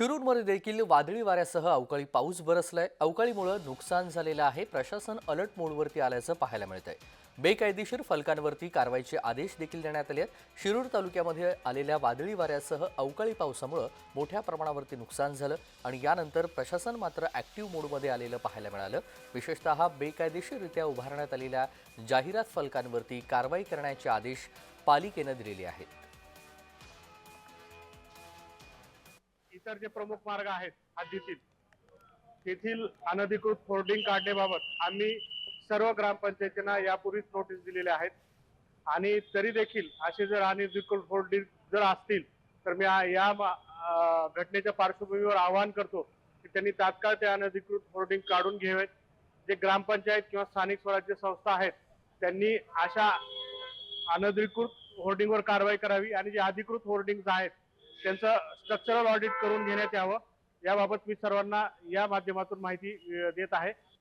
शिरूरमध्ये देखील वादळी वाऱ्यासह अवकाळी पाऊस बरसलाय. अवकाळीमुळे नुकसान झालेलं आहे. प्रशासन अलर्ट मोडवरती आल्याचं पाहायला मिळतंय. बेकायदेशीर फलकांवरती कारवाईचे आदेश देखील देण्यात आले आहेत शिरूर तालुक्यामध्ये आलेल्या वादळी वाऱ्यासह अवकाळी पावसामुळे मोठ्या प्रमाणावरती नुकसान झालं आणि यानंतर प्रशासन मात्र ॲक्टिव्ह मोडमध्ये आलेलं पाहायला मिळालं. विशेषतः बेकायदेशीररित्या उभारण्यात आलेल्या जाहिरात फलकांवरती कारवाई करण्याचे आदेश पालिकेनं दिलेले आहेत. इतर जे प्रमुख मार्ग आहेत हद्दीतील. तेथील अनधिकृत होर्डिंग काढण्याबाबत आम्ही सर्व ग्रामपंचायतींना यापूर्वीच नोटीस दिलेल्या आहेत. आणि तरी देखील असे जर अनधिकृत होर्डिंग जर असतील तर मी या घटनेच्या पार्श्वभूमीवर आवाहन करतो की त्यांनी तात्काळ ते अनधिकृत होर्डिंग काढून घ्यावेत. जे ग्रामपंचायत किंवा स्थानिक स्वराज्य संस्था आहेत त्यांनी अशा अनधिकृत होर्डिंगवर कारवाई करावी आणि जे अधिकृत होर्डिंग आहेत त्यांचं स्ट्रक्चरल ऑडिट करून घेण्यात यावं. याबाबत मी सर्वांना या माध्यमातून माहिती देत आहे.